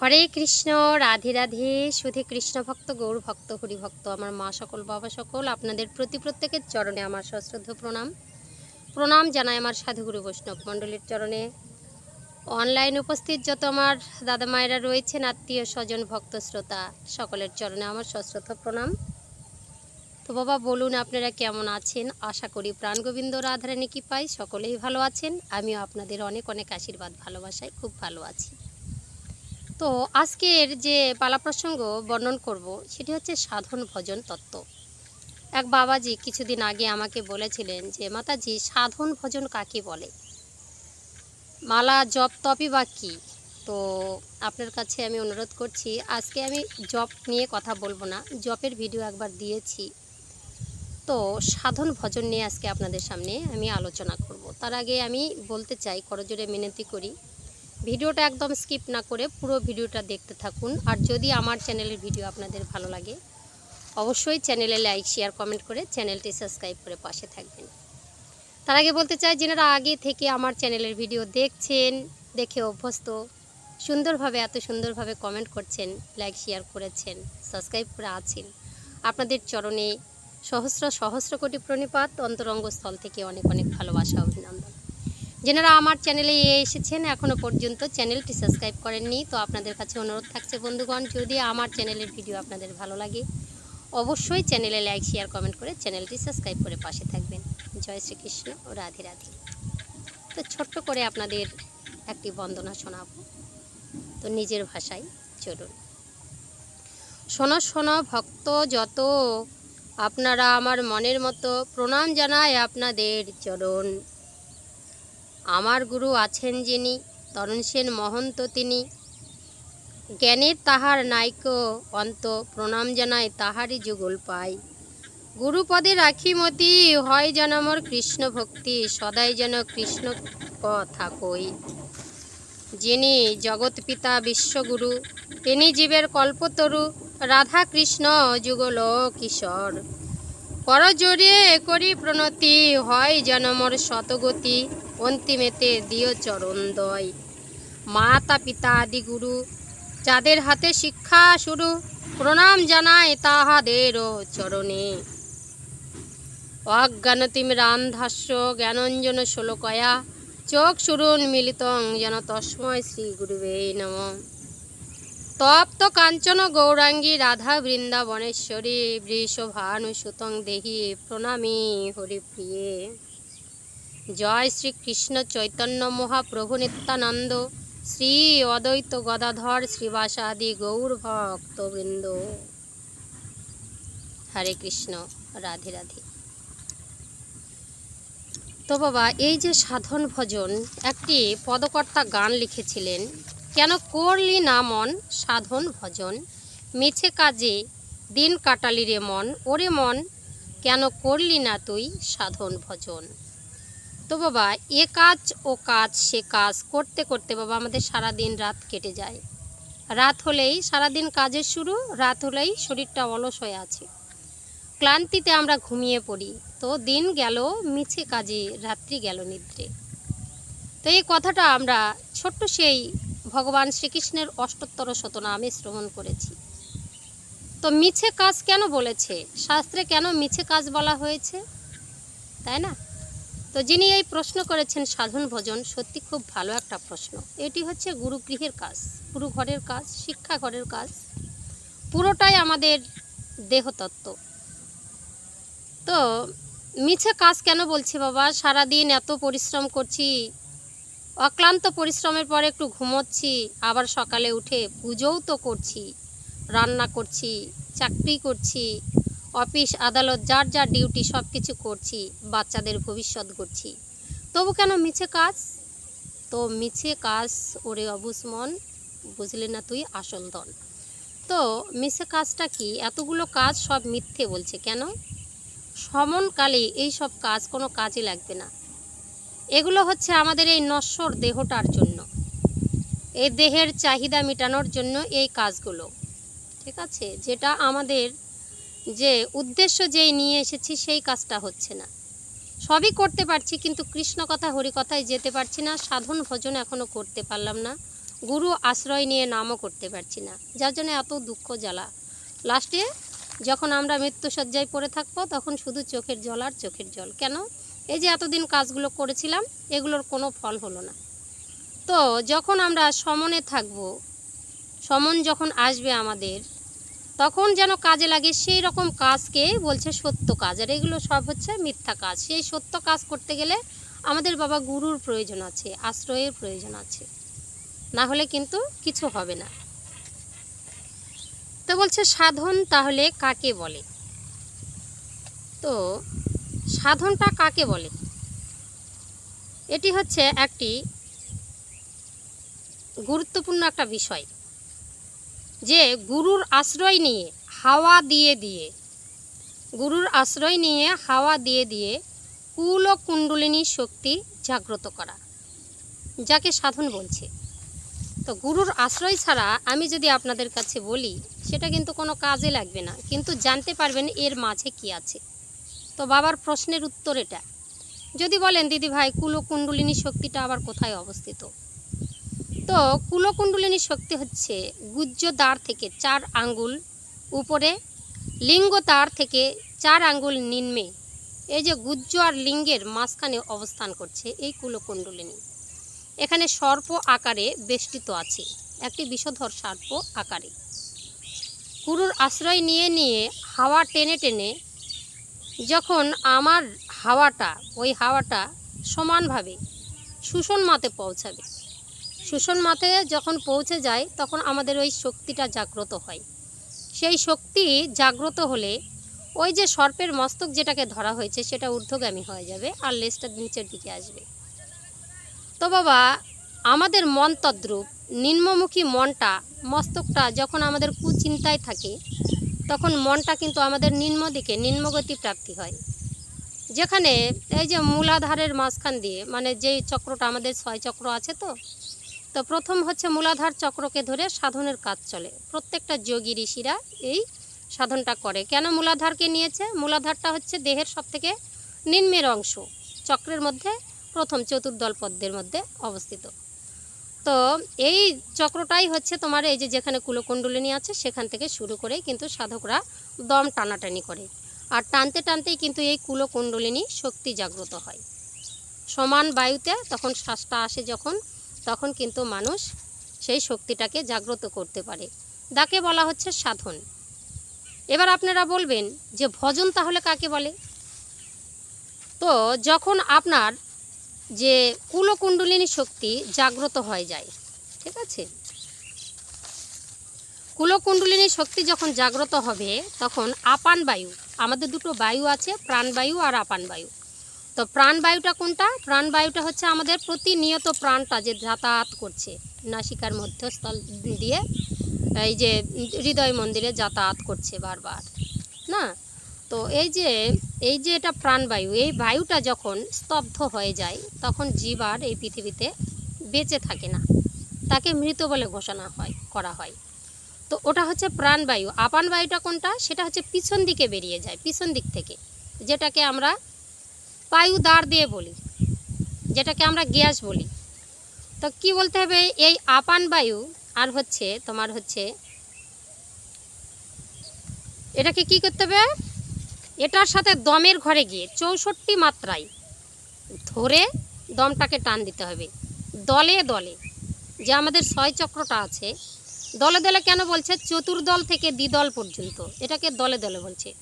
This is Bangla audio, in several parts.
হরে কৃষ্ণ, রাধে রাধে, সুধে কৃষ্ণ ভক্ত, গৌর ভক্ত, হরি ভক্ত, আমার মা সকল, বাবা সকল, আপনাদের প্রতি প্রত্যেকের চরণে আমার সশ্রদ্ধ প্রণাম। প্রণাম জানাই আমার সাধুগুরু বৈষ্ণব মণ্ডলীর চরণে। অনলাইন উপস্থিত যত আমার দাদা মায়েরা রয়েছেন, আত্মীয় স্বজন, ভক্ত, শ্রোতা, সকলের চরণে আমার সশ্রদ্ধ প্রণাম। তো বাবা, বলুন আপনারা কেমন আছেন? আশা করি প্রাণ গোবিন্দ রাধারানী কি পাই সকলেই ভালো আছেন। আমিও আপনাদের অনেক অনেক আশীর্বাদ, ভালোবাসায় খুব ভালো আছি। তো আজকের যে পালা প্রসঙ্গ বর্ণন করব, সেটি হচ্ছে সাধন ভজন তত্ত্ব। এক বাবাজি কিছুদিন আগে আমাকে বলেছিলেন যে, মাতাজি, সাধন ভজন কাকে বলে? মালা, জপ, তপই বা কী? তো আপনার কাছে আমি অনুরোধ করছি, আজকে আমি জপ নিয়ে কথা বলব না, জপের ভিডিও একবার দিয়েছি। তো সাধন ভজন নিয়ে আজকে আপনাদের সামনে আমি আলোচনা করব। তার আগে আমি বলতে চাই করজোরে মিনতি করি। ভিডিওটা একদম স্কিপ না করে পুরো ভিডিওটা দেখতে থাকুন। আর যদি আমার চ্যানেলের ভিডিও আপনাদের ভালো লাগে, অবশ্যই চ্যানেলে লাইক, শেয়ার, কমেন্ট করে চ্যানেলটি সাবস্ক্রাইব করে পাশে থাকবেন। তার আগে বলতে চাই, যেনারা আগে থেকে আমার চ্যানেলের ভিডিও দেখছেন, দেখে অভ্যস্ত, সুন্দরভাবে, এত সুন্দরভাবে কমেন্ট করছেন, লাইক, শেয়ার করেছেন, সাবস্ক্রাইব করে আছেন, আপনাদের চরণে সহস্র সহস্র কোটি প্রণিপাত অন্তরঙ্গ স্থল থেকে অনেক অনেক ভালোবাসা, অভিনন্দন। যেনারা আমার চ্যানেলে এসেছেন এখনও পর্যন্ত চ্যানেলটি সাবস্ক্রাইব করেননি, তো আপনাদের কাছে অনুরোধ থাকছে বন্ধুগণ, যদি আমার চ্যানেলের ভিডিও আপনাদের ভালো লাগে, অবশ্যই চ্যানেলে লাইক শেয়ার কমেন্ট করে চ্যানেলটি সাবস্ক্রাইব করে পাশে থাকবেন। জয় শ্রীকৃষ্ণ ও রাধে রাধে। তো ছোট্ট করে আপনাদের একটি বন্দনা শোনাবো। তো নিজের ভাষায় চলুন। শোনো শোনো, ভক্ত, যত আপনারা আমার মনের মতো প্রণাম জানায় আপনাদের চরণ। আমার গুরু আছেন যিনি, তরুণ সেন মহন্ত তিনি। জ্ঞানের তাহার নাইক অন্ত, প্রণাম জানায় তাহারই যুগল পাই। গুরুপদে রাখি মতি, হয় যেন আমার কৃষ্ণ ভক্তি, সদাই যেন কৃষ্ণ কথা কই। যিনি জগৎ পিতা বিশ্বগুরু, তিনি জীবের কল্পতরু, রাধা কৃষ্ণ যুগল কিশোর করজোরে করি প্রণতি হয় যেন মোর শতগতি অন্তিমেতে দিও চরণ দয়। মাতা পিতা আদি গুরু, যাদের হাতে শিক্ষা শুরু, প্রণাম জানায় তাহাদেরও চরণে। অজ্ঞানতিমিরান্ধাস্য জ্ঞানঞ্জন ষোলকয়া চোখ সুরুন মিলিতং যেন তস্ময় শ্রী গুরুবে নম। তপ্ত কাঞ্চন গৌরাঙ্গী রাধা বৃন্দাবনেশ্বরী বৃষভানু সুতং দেহি প্রণামী হরিপ্রিয়ে। জয় শ্রী কৃষ্ণ চৈতন্য মহাপ্রভু নিত্যানন্দ, শ্রী অদ্বৈত গদাধর শ্রীবাসাদি গৌর ভক্তবৃন্দ। হরে কৃষ্ণ, রাধে রাধে। তো বাবা, এই যে সাধন ভজন, একটি পদকর্তা গান লিখেছিলেন। কেন করলি না মন? সাধন ভজন। মেছে কাজে দিন কাটালি রে মন। ওরে মন, কেন করলি না তুই সাধন ভজন? তো বাবা, এ কাজ ও কাজ, সে কাজ করতে করতে বাবা আমাদের সারা দিন রাত কেটে যায়। রাত হলেই সারাদিন কাজের শুরু, রাত হলেই শরীরটা অলস হয়ে আছে। ক্লান্তিতে আমরা ঘুমিয়ে পড়ি। তো দিন গেল, মিছে কাজে, রাত্রি গেল নিদ্রে। তো এই কথাটা আমরা ছোট্ট সেই ভগবান শ্রীকৃষ্ণের অষ্টোত্তর শতনামে শ্রবণ করেছি। তো মিছে কাজ কেন বলেছে? শাস্ত্রে কেন মিছে কাজ বলা হয়েছে? তাই না? তো যিনি এই প্রশ্ন করেছেন সাধন ভজন, সত্যি খুব ভালো একটা প্রশ্ন। এটি হচ্ছে গুরুগৃহের কাজ গুরু ঘরের কাজ শিক্ষা ঘরের কাজ। পুরোটাই আমাদের দেহতত্ত্ব। তো মিছে কাজ কেন বলছি বাবা? সারাদিন এত পরিশ্রম করছি অক্লান্ত পরিশ্রমের পরে একটু ঘুমোচ্ছি, আবার সকালে উঠে পুজোও তো করছি, রান্না করছি, চাকরি করছি, অফিস, আদালত, যার যার ডিউটি সব কিছু করছি, বাচ্চাদের ভবিষ্যৎ করছি তবু কেন মিছে কাজ? তো মিছে কাজ, ওরে অবুসমন বুঝলি না তুই আসল দল তো মিছে কাজটা কি? এতগুলো কাজ সব মিথ্যে বলছে কেন? সমনকালে এই সব কাজ কোনো কাজে লাগবে না। এগুলো হচ্ছে আমাদের এই নশ্বর দেহটার জন্য। এই দেহের চাহিদা মেটানোর জন্য এই কাজগুলো। ঠিক আছে? যেটা আমাদের যে উদ্দেশ্য যেই নিয়ে এসেছি সেই কাজটা হচ্ছে না। সবই করতে পারছি কিন্তু কৃষ্ণ কথা, হরি কথায় যেতে পারছি না, সাধন, ভজন এখনও করতে পারলাম না। গুরু আশ্রয় নিয়ে নামও করতে পারছি না। যার জন্য এত দুঃখ জ্বালা। লাস্টে যখন আমরা মৃত্যুসজ্জায় পড়ে থাকব তখন শুধু চোখের জল আর চোখের জল। কেন? এই যে এতদিন কাজগুলো করেছিলাম, এগুলোর কোনো ফল হলো না। তো যখন আমরা সমনে থাকব, সমন যখন আসবে আমাদের, তখন যেন কাজে লাগে সেই রকম কাজকে বলছে সত্য কাজ। আর এগুলো সব হচ্ছে মিথ্যা কাজ। সেই সত্য কাজ করতে গেলে আমাদের বাবা গুরুর প্রয়োজন আছে, আশ্রয়ের প্রয়োজন আছে। না হলে কিন্তু কিছু হবে না। তো বলছে সাধন তাহলে কাকে বলে? তো সাধনটা কাকে বলে? এটি হচ্ছে একটি গুরুত্বপূর্ণ একটা বিষয়, যে গুরুর আশ্রয় নিয়ে, হাওয়া দিয়ে দিয়ে, গুরুর আশ্রয় নিয়ে, হাওয়া দিয়ে দিয়ে কুল ও কুণ্ডলিনী শক্তি জাগ্রত করা, যাকে সাধন বলছে। তো গুরুর আশ্রয় ছাড়া আমি যদি আপনাদের কাছে বলি, সেটা কিন্তু কোনো কাজে লাগবে না, কিন্তু জানতে পারবেন এর মাঝে কি আছে। তো বাবার প্রশ্নের উত্তর এটা। যদি বলেন, দিদি ভাই, কুলকুণ্ডলিনী শক্তিটা আবার কোথায় অবস্থিত? তো কুলকুণ্ডলিনী শক্তি হচ্ছে গুজ্জ দ্বার থেকে চার আঙ্গুল উপরে, লিঙ্গ তার থেকে চার আঙ্গুল নিম্নে। এই যে গুজ্জ আর লিঙ্গের মাঝখানে অবস্থান করছে এই কুলকুণ্ডলিনী। এখানে সর্প আকারে বেষ্টিত আছে, একটি বিষধর সর্প আকারে। গুরুর আশ্রয় নিয়ে নিয়ে হাওয়া টেনে টেনে যখন আমার হাওয়াটা, ওই হাওয়াটা সমানভাবে শোষণ মাতে পৌঁছাবে। শোষণ মাতে যখন পৌঁছে যায়, তখন আমাদের ওই শক্তিটা জাগ্রত হয়। সেই শক্তি জাগ্রত হলে ওই যে সর্পের মস্তক যেটাকে ধরা হয়েছে, সেটা ঊর্ধ্বগামী হয়ে যাবে আর লেজটা নিচের দিকে আসবে। তো বাবা, আমাদের মন তদ্রূপ নিম্নমুখী মনটা, মস্তকটা যখন আমাদের কুচিন্তায় থাকে তখন মনটা কিন্তু আমাদের নিম্ন দিকে নিম্নগতি প্রাপ্তি হয়। যেখানে এই যে মূলাধারের মাঝখান দিয়ে মানে যেই চক্রটা আমাদের ছয় চক্র আছে তো তো প্রথম হচ্ছে মূলাধার চক্রকে ধরে সাধনের কাজ চলে। প্রত্যেকটা যোগী ঋষিরা এই সাধনটা করে। কেন মূলাধারকে নিয়েছে? মূলাধারটা হচ্ছে দেহের সবথেকে নিম্নের অংশ, চক্রের মধ্যে প্রথম চতুর্দল পদ্মের মধ্যে অবস্থিত। তো এই চক্রটাই হচ্ছে তোমার এই যে যেখানে কুলকুণ্ডলিনী আছে, সেখান থেকে শুরু করে কিন্তু সাধকরা দম টানাটানি করে। আর টানতে টানতেই কিন্তু এই কুলকুণ্ডলিনী শক্তি জাগ্রত হয়। সমান বায়ুতে তখন শ্বাসটা আসে যখন, তখন কিন্তু মানুষ সেই শক্তিটাকে জাগ্রত করতে পারে। যাকে বলা হচ্ছে সাধন। এবার আপনারা বলবেন যে ভজন তাহলে কাকে বলে? তো যখন আপনার যে কুলকুণ্ডলিনী শক্তি জাগ্রত হয়ে যায়, ঠিক আছে? কুলকুণ্ডলিনী শক্তি যখন জাগ্রত হবে, তখন আপান বায়ু, আমাদের দুটো বায়ু আছে প্রাণবায়ু আর আপান বায়ু। তো প্রাণবায়ুটা কোনটা? প্রাণবায়ুটা হচ্ছে আমাদের প্রতিনিয়ত প্রাণটা যে যাতায়াত করছে, নাসিকার মধ্যস্থল দিয়ে, এই যে হৃদয় মন্দিরে যাতায়াত করছে বারবার, না? তো এই যে এই যে এটা প্রাণবায়ু, এই বায়ুটা যখন স্তব্ধ হয়ে যায়, তখন জীব আর এই পৃথিবীতে বেঁচে থাকে না। তাকে মৃত বলে ঘোষণা হয়, করা হয়। তো ওটা হচ্ছে প্রাণবায়ু। আপান বায়ুটা কোনটা? সেটা হচ্ছে পিছন দিকে বেরিয়ে যায়, পিছন দিক থেকে। যেটাকে আমরা পায়ু দাঁড় দিয়ে বলি, যেটাকে আমরা গ্যাস বলি। তো কি বলতে হবে? এই আপান বায়ু আর হচ্ছে তোমার হচ্ছে, এটাকে কি করতে হবে? এটার সাথে দমের ঘরে গিয়ে চৌষট্টি মাত্রায় ধরে দমটাকে টান দিতে হবে। দলে দলে যে আমাদের ছয় চক্রটা আছে, দলে দলে কেন বলছে? চতুর্দল থেকে দ্বিদল পর্যন্ত। এটাকে দলে দলে বলছে।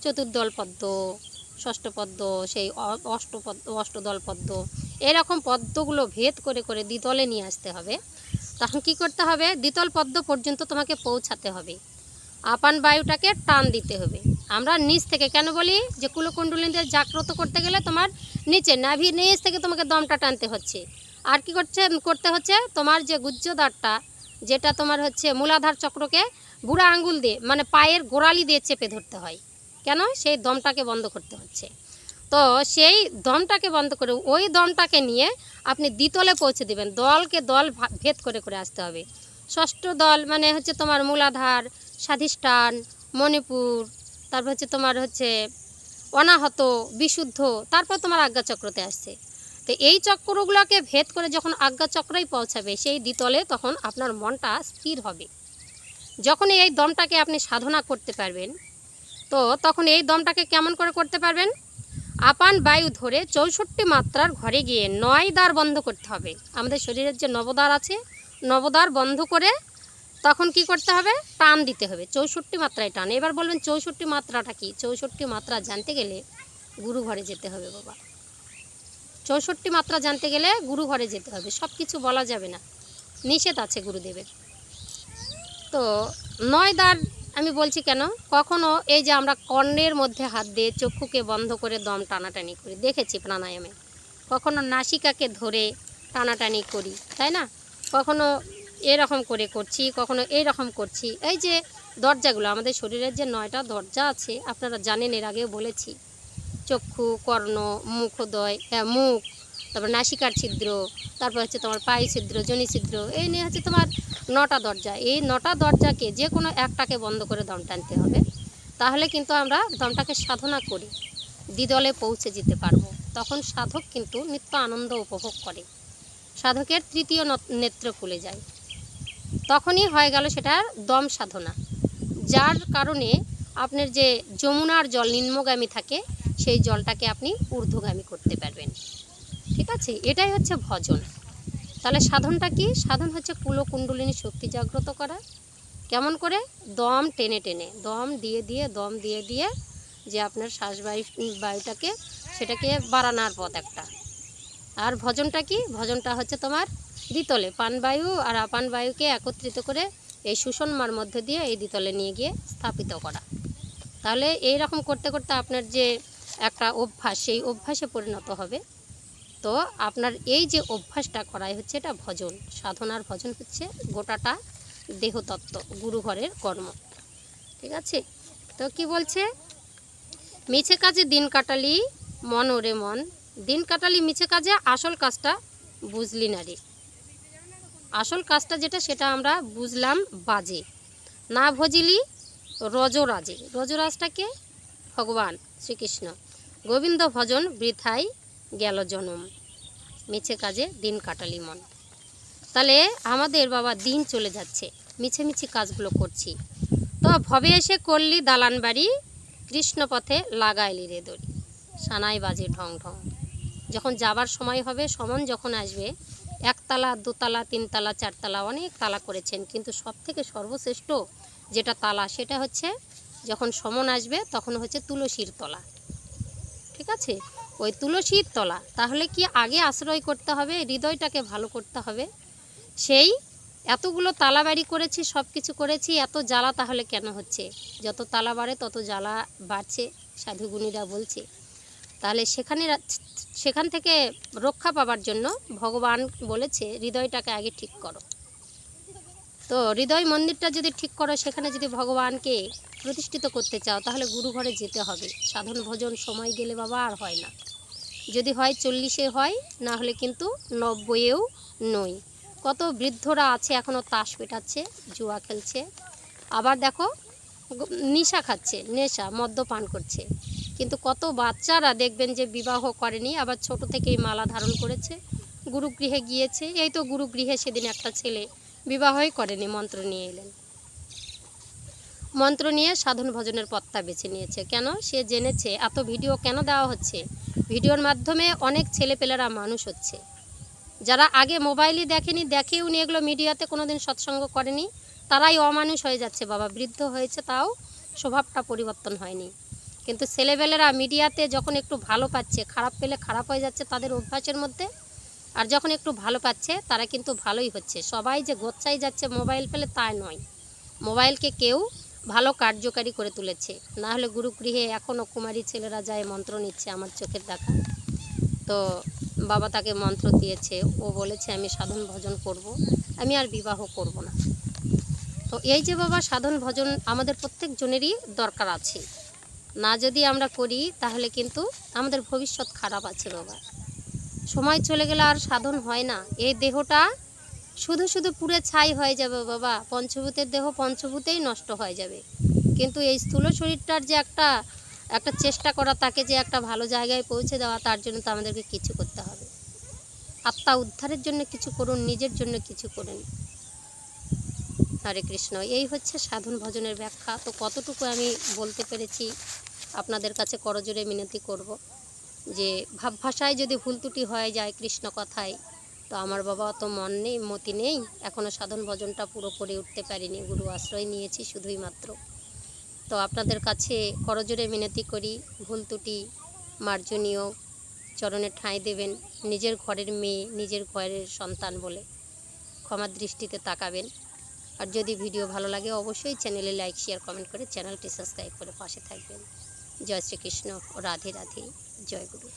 চতুর্দল পদ্ম, ষষ্ঠ পদ্ম, সেই অ- অষ্টপদ্ম অষ্টদল পদ্ম, এরকম পদ্মগুলো ভেদ করে করে দ্বিতলে নিয়ে আসতে হবে। তখন কি করতে হবে? দ্বিতল পদ্ম পর্যন্ত তোমাকে পৌঁছাতে হবে। আপান বায়ুটাকে টান দিতে হবে। আমরা নিচ থেকে কেন বলি? যে কুলকুণ্ডলিনীদের জাগ্রত করতে গেলে তোমার নিচে নাভি নিচ থেকে তোমাকে দমটা টানতে হচ্ছে। আর কি করছে? করতে হচ্ছে তোমার যে গুজ্জদারটা যেটা তোমার হচ্ছে মূলাধার চক্রকে বুড়া আঙ্গুল দিয়ে মানে পায়ের গোড়ালি দিয়ে চেপে ধরতে হয়। কেন? সেই দমটাকে বন্ধ করতে হচ্ছে। তো সেই দমটাকে বন্ধ করে ওই দমটাকে নিয়ে আপনি দ্বিতলে পৌঁছে দেবেন। দলকে দল ভেদ করে করে আসতে হবে। ষষ্ঠ দল মানে হচ্ছে তোমার মূলাধার, স্বাধিষ্ঠান, মণিপুর তারপর হচ্ছে তোমার হচ্ছে অনাহত, বিশুদ্ধ, তারপর তোমার আজ্ঞাচক্রতে আসছে। তো এই চক্রগুলোকে ভেদ করে যখন আজ্ঞা চক্রই পৌঁছাবে, সেই দ্বিতলে তখন আপনার মনটা স্থির হবে। যখন এই দমটাকে আপনি সাধনা করতে পারবেন, তো তখন এই দমটাকে কেমন করে করতে পারবেন? আপান বায়ু ধরে চৌষট্টি মাত্রার ঘরে গিয়ে নয় দ্বার বন্ধ করতে হবে। আমাদের শরীরের যে নবদ্বার আছে, নবদ্বার বন্ধ করে তখন কি করতে হবে? টান দিতে হবে। চৌষট্টি মাত্রায় টান। এবার বলবেন চৌষট্টি মাত্রাটা কি? চৌষট্টি মাত্রা জানতে গেলে গুরু ঘরে যেতে হবে বাবা। চৌষট্টি মাত্রা জানতে গেলে গুরু ঘরে যেতে হবে। সব কিছু বলা যাবে না। নিষেধ আছে গুরুদেবের। তো নয় দ্বার আমি বলছি কেন? কখনো এই যে আমরা কর্ণের মধ্যে হাত দিয়ে চক্ষুকে বন্ধ করে দম টানাটানি করি। দেখেছি প্রাণায়ামে। কখনো নাসিকাকে ধরে টানাটানি করি, তাই না? কখনো এরকম করে করছি কখনো এই রকম করছি। এই যে দরজাগুলো আমাদের শরীরের যে নয়টা দরজা আছে আপনারা জানেন এর আগেও বলেছি। চক্ষু কর্ণ মুখোদয় হ্যাঁ, মুখ তারপর নাসিকার ছিদ্র তারপর হচ্ছে তোমার পায়ে ছিদ্র জনি ছিদ্র এই নিয়ে হচ্ছে তোমার নটা দরজা। এই নটা দরজাকে যে কোনো একটাকে বন্ধ করে দম টানতে হবে। তাহলে কিন্তু আমরা দমটাকে সাধনা করি দ্বিদলে পৌঁছে যেতে পারব। তখন সাধক কিন্তু নিত্য আনন্দ উপভোগ করে। সাধকের তৃতীয় নেত্র খুলে যায়। তখনই হয়ে গেল সেটার দম সাধনা। যার কারণে আপনার যে যমুনার জল নিম্নগামী থাকে, সেই জলটাকে আপনি ঊর্ধ্বগামী করতে পারবেন। ঠিক আছে? এটাই হচ্ছে ভজন। তাহলে সাধনটা কি? সাধন হচ্ছে কুলকুণ্ডলিনী শক্তি জাগ্রত করা। কেমন করে? দম টেনে টেনে। দম দিয়ে দিয়ে, দম দিয়ে দিয়ে যে আপনার শ্বাসবায়ু, বায়ুটাকে, সেটাকে বাড়ানোর পথ একটা। আর ভজনটা কি? ভজনটা হচ্ছে তোমার দ্বিতলে পানবায়ু আর আপান বায়ুকে একত্রিত করে এই সুষমার মধ্য দিয়ে এই দ্বিতলে নিয়ে গিয়ে স্থাপিত করা। তাহলে এই রকম করতে করতে আপনার যে একটা অভ্যাস, সেই অভ্যাসে পরিণত হবে। তো আপনার এই যে অভ্যাসটা করাই হচ্ছে, এটা ভজন। সাধনার ভজন হচ্ছে গোটাটা দেহতত্ত্ব, গুরুঘরের কর্ম। ঠিক আছে? তো কি বলছে? মিছে কাজে দিন কাটালি মন ওরে মন। দিন কাটালি মিছে কাজে আসল কাজটা বুঝলি না রে। আসল কাজটা যেটা সেটা আমরা বুঝলাম বাজে। না ভজিলি, রজরাজে। রজরাজটাকে ভগবান শ্রীকৃষ্ণ। গোবিন্দ ভজন বৃথাই গেল জনম। মিছে কাজে দিন কাটালি মন। তাহলে আমাদের বাবা দিন চলে যাচ্ছে, মিছে মিছি কাজগুলো করছি। তো ভবে এসে করলি দালান বাড়ি কৃষ্ণ পথে লাগাইলি রে দড়ি। সানাই বাজে ঢং ঢং। যখন যাবার সময় হবে, সমন যখন আসবে একতলা, দোতলা, তিনতলা, চারতলা অনেক তালা করেছেন। কিন্তু সব থেকে সর্বশ্রেষ্ঠ যেটা তালা, সেটা হচ্ছে যখন সমন আসবে তখন হচ্ছে তুলসীর তলা। ঠিক আছে? ওই তুলসীর তলা, তাহলে কি আগে আশ্রয় করতে হবে, হৃদয়টাকে ভালো করতে হবে? সেই এতগুলো তালা বাড়ি করেছি সব কিছু করেছি, এত জ্বালা তাহলে কেন হচ্ছে? যত তালা বাড়ে তত জ্বালা বাড়ছে, সাধুগুণীরা বলছে। তাহলে সেখানে সেখান থেকে রক্ষা পাবার জন্য ভগবান বলেছে, হৃদয়টাকে আগে ঠিক করো। তো হৃদয় মন্দিরটা যদি ঠিক করো, সেখানে যদি ভগবানকে প্রতিষ্ঠিত করতে চাও, তাহলে গুরু ঘরে যেতে হবে। সাধন ভোজন সময় গেলে বাবা আর হয় না। যদি হয় চল্লিশে হয়, না হলে কিন্তু নব্বইয়েও নই কত বৃদ্ধরা আছে এখনও তাস পেটাচ্ছে, জুয়া খেলছে। আবার দেখো নেশা খাচ্ছে, নেশা, মদ্যপান করছে। কিন্তু কত বাচ্চারা দেখবেন যে বিবাহ করেনি, আবার ছোট থেকেই মালা ধারণ করেছে, গুরুগৃহে গিয়েছে। এই তো গুরুগৃহে সেদিন একটা ছেলে বিবাহই করেনি, মন্ত্র নিয়ে এলেন। মন্ত্র নিয়ে সাধন ভজনের পথটা বেছে নিয়েছে। কেন? সে জেনেছে, এত ভিডিও কেন দেওয়া হচ্ছে? ভিডিওর মাধ্যমে অনেক ছেলেপেলেরা মানুষ হচ্ছে। যারা আগে মোবাইলই দেখেনি দেখেও নি এগুলো মিডিয়াতে কোনোদিন সৎসঙ্গ করেনি। তারাই অমানুষ হয়ে যাচ্ছে, বাবা বৃদ্ধ হয়েছে, তাও স্বভাবটা পরিবর্তন হয়নি। কিন্তু ছেলেবেলেরা মিডিয়াতে যখন একটু ভালো পাচ্ছে, খারাপ পেলে খারাপ হয়ে যাচ্ছে তাদের অভ্যাসের মধ্যে, আর যখন একটু ভালো পাচ্ছে তারা কিন্তু ভালোই হচ্ছে। সবাই যে গোচ্ছাই যাচ্ছে মোবাইল পেলে তা নয়। মোবাইলকে কেউ ভালো কার্যকারী করে তুলেছে। না হলে গুরুগৃহে এখনও কুমারী ছেলেরা যায় মন্ত্র নিচ্ছে আমার চোখের দেখা। তো বাবা তাকে মন্ত্র দিয়েছে, ও বলেছে আমি সাধন ভজন করব, আমি আর বিবাহ করব না। তো এই যে বাবা সাধন ভজন আমাদের প্রত্যেক জনেরই দরকার আছে। না যদি আমরা করি, তাহলে কিন্তু আমাদের ভবিষ্যৎ খারাপ আছে বাবা। সময় চলে গেলে আর সাধন হয় না। এই দেহটা শুধু শুধু পুরে ছাই হয়ে যাবে বাবা। পঞ্চভূতের দেহ পঞ্চভূতেই নষ্ট হয়ে যাবে। কিন্তু এই স্থূল শরীরটার যে একটা একটা চেষ্টা করা, তাকে যে একটা ভালো জায়গায় পৌঁছে দেওয়া, তার জন্য তো আমাদেরকে কিছু করতে হবে। আত্মা উদ্ধারের জন্য কিছু করুন, নিজের জন্য কিছু করুন। হরে কৃষ্ণ। এই হচ্ছে সাধন ভজনের ব্যাখ্যা। তো কতটুকু আমি বলতে পেরেছি আপনাদের কাছে করজোরে মিনতি করব যে ভাব ভাষায় যদি ভুল ত্রুটি হয়ে যায় কৃষ্ণ কথায়, তো আমার বাবা অত মন নেই, মতি নেই এখনও সাধন ভজনটা পুরো করে উঠতে পারিনি, গুরু আশ্রয় নিয়েছি শুধুই মাত্র তো আপনাদের কাছে করজোরে মিনতি করি, ভুল ত্রুটি মার্জনীয়, চরণে ঠাঁই দেবেন নিজের ঘরের মেয়ে, নিজের ঘরের সন্তান বলে ক্ষমার দৃষ্টিতে তাকাবেন। আর যদি ভিডিও ভালো লাগে অবশ্যই চ্যানেলে লাইক, শেয়ার, কমেন্ট করে চ্যানেলটি সাবস্ক্রাইব করে পাশে থাকবেন। জয় শ্রীকৃষ্ণ রাধে রাধে জয় গুরু।